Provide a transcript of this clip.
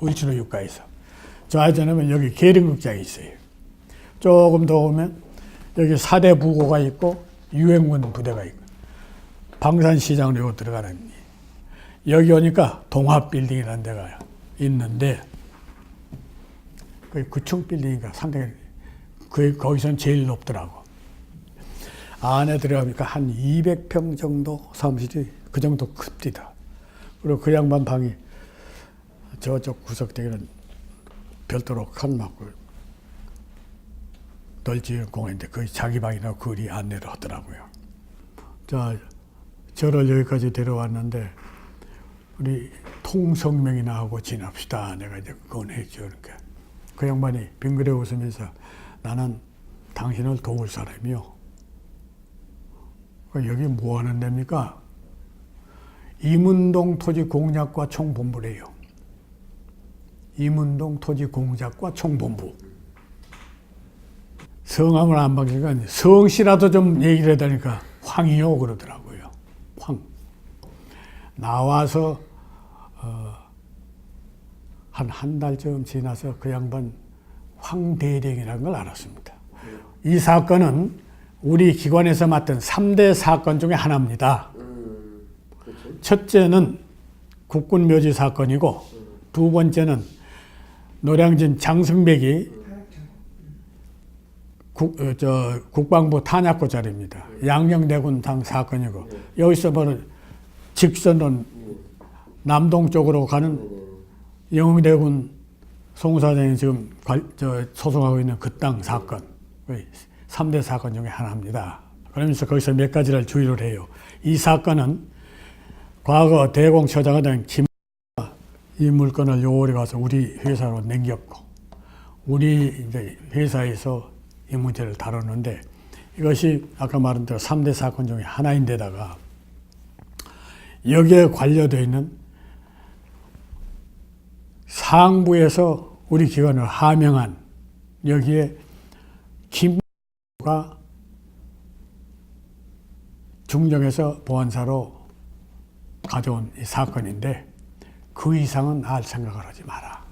울진호 육가에서 좌회전 하면 여기 계룡극장이 있어요. 조금 더 오면 여기 사대 부고가 있고 유행군 부대가 있고 방산시장으로 들어가는 여기 오니까 동합빌딩이라는 데가 있는데 그 9층 빌딩인가 상당히 그 거기선 제일 높더라고. 안에 들어가니까 한 200평 정도 사무실이 그 정도 큽니다. 그리고 그 양반 방이 저쪽 구석대기는 별도로 칸 막고 널지은 공원인데 거기 자기 방이라고 그리 안내를 하더라고요. 자, 저를 여기까지 데려왔는데 우리 통성명이나 하고 지납시다. 내가 이제 권해줘. 그러니까 그 양반이 빙그레 웃으면서 나는 당신을 도울 사람이요. 그 여기 뭐 하는 데입니까? 이문동 토지 공작과 총본부래요. 이문동 토지 공작과 총본부. 성함을 안 바뀌니까 성씨라도 좀 얘기를 해다니까 황이요 그러더라고요. 황. 나와서 어, 한한 달쯤 지나서 그 양반 황대령이라는 걸 알았습니다. 이 사건은 우리 기관에서 맡은 3대 사건 중에 하나입니다. 첫째는 국군 묘지 사건이고 두 번째는 노량진 장승백이 국, 어, 저, 국방부 탄약고 자리입니다. 양녕대군 당 사건이고 여기서 바로 직선은 남동 쪽으로 가는 영웅대군 송사장이 지금 소송하고 있는 그 땅 사건, 3대 사건 중에 하나입니다. 그러면서 거기서 몇 가지를 주의를 해요. 이 사건은 과거 대공처장하던 김, 이 물건을 요월에 가서 우리 회사로 넘겼고, 우리 이제 회사에서 이 문제를 다뤘는데, 이것이 아까 말한 대로 3대 사건 중에 하나인데다가, 여기에 관련되어 있는 상부에서 우리 기관을 하명한 여기에 김가 중정에서 보안사로 가져온 이 사건인데 그 이상은 알 생각을 하지 마라.